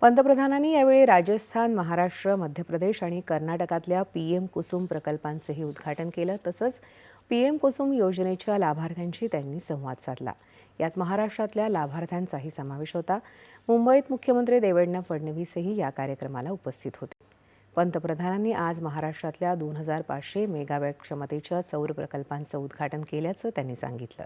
पंतप्रधानांनी यावेळी राजस्थान महाराष्ट्र मध्य प्रदेश आणि कर्नाटकातल्या पी एम कुसुम प्रकल्पांचंही उद्घाटन केलं. तसंच पी एम कुसुम योजनेच्या लाभार्थ्यांशी त्यांनी संवाद साधला. यात महाराष्ट्रातल्या लाभार्थ्यांचाही समावेश होता. मुंबईत मुख्यमंत्री देवेंद्र फडणवीसही या कार्यक्रमाला उपस्थित होते. पंतप्रधानांनी आज महाराष्ट्रातल्या दोन हजार पाचशे मेगावॅट क्षमतेच्या सौर प्रकल्पांचं उद्घाटन केल्याचं त्यांनी सांगितलं.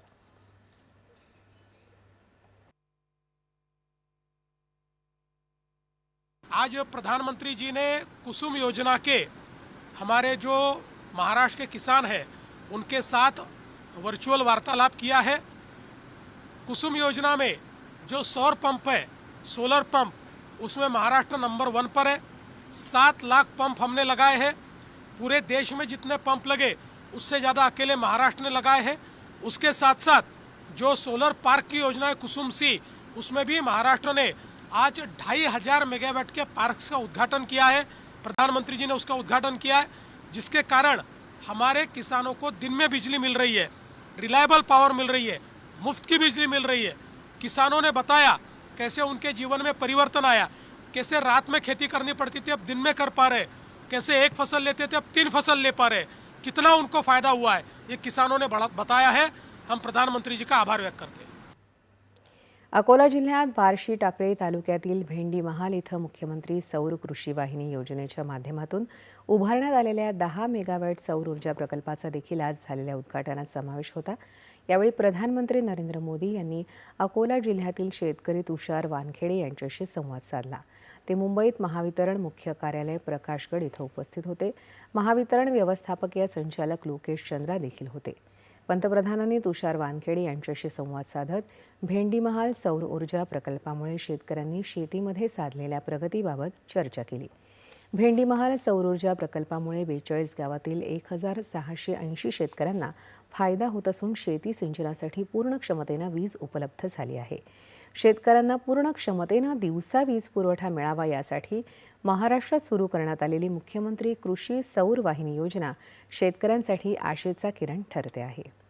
आज प्रधानमंत्री जी ने कुसुम योजना के हमारे जो महाराष्ट्र के किसान हैं, उनके साथ वर्चुअल वार्तालाप किया है। कुसुम योजना में जो सौर पंप है सोलर पंप, उसमें महाराष्ट्र नंबर वन पर है। सात लाख पंप हमने लगाए हैं। पूरे देश में जितने पंप लगे, उससे ज़्यादा अकेले महाराष्ट्र ने लगाए हैं। उसके साथ साथ जो सोलर पार्क की योजना है कुसुम सी, उसमें भी महाराष्ट्र ने आज ढाई हज़ार मेगावाट के पार्क्स का उद्घाटन किया है। प्रधानमंत्री जी ने उसका उद्घाटन किया है, जिसके कारण हमारे किसानों को दिन में बिजली मिल रही है, रिलायबल पावर मिल रही है, मुफ़्त की बिजली मिल रही है। किसानों ने बताया कैसे उनके जीवन में परिवर्तन आया, कैसे रात में खेती करनी पड़ती थी, अब दिन में कर पा रहे, कैसे एक फ़सल लेते थे, अब तीन फ़सल ले पा रहे। कितना उनको फ़ायदा हुआ है, ये किसानों ने बताया है। हम प्रधानमंत्री जी का आभार व्यक्त करते हैं। अकोला जिल्ह्यात बार्शी टाकळी तालुक्यातील भेंडी महाल इथं मुख्यमंत्री सौर कृषी वाहिनी योजनेच्या माध्यमातून उभारण्यात आलेल्या दहा मेगावॅट सौर ऊर्जा प्रकल्पाचा देखील आज झालेल्या उद्घाटनात समावेश होता. यावेळी प्रधानमंत्री नरेंद्र मोदी यांनी अकोला जिल्ह्यातील शेतकरी तुषार वानखेडे यांच्याशी संवाद साधला. ते मुंबईत महावितरण मुख्य कार्यालय प्रकाशगड इथं उपस्थित होते. महावितरण व्यवस्थापकीय संचालक लोकेश चंद्रा देखील होते. पंतप्रधानांनी तुषार वानखेडे यांच्याशी संवाद साधत भेंडीमहाल सौर ऊर्जा प्रकल्पामुळे शेतकऱ्यांनी शेतीमध्ये साधलेल्या प्रगतीबाबत चर्चा केली. भेंडीमहाल सौर ऊर्जा प्रकल्पामुळे बेचाळीस गावातील एक हजार सहाशे ऐंशी शेतकऱ्यांना फायदा होत असून शेती सिंचनासाठी पूर्ण क्षमतेनं वीज उपलब्ध झाली आहे. शेतकऱ्यांना पूर्ण क्षमतेनं दिवसा वीज पुरवठा मिळावा यासाठी महाराष्ट्रात सुरू करण्यात आलेली मुख्यमंत्री कृषी सौर वाहिनी योजना शेतकऱ्यांसाठी आशेचा किरण ठरते आहे.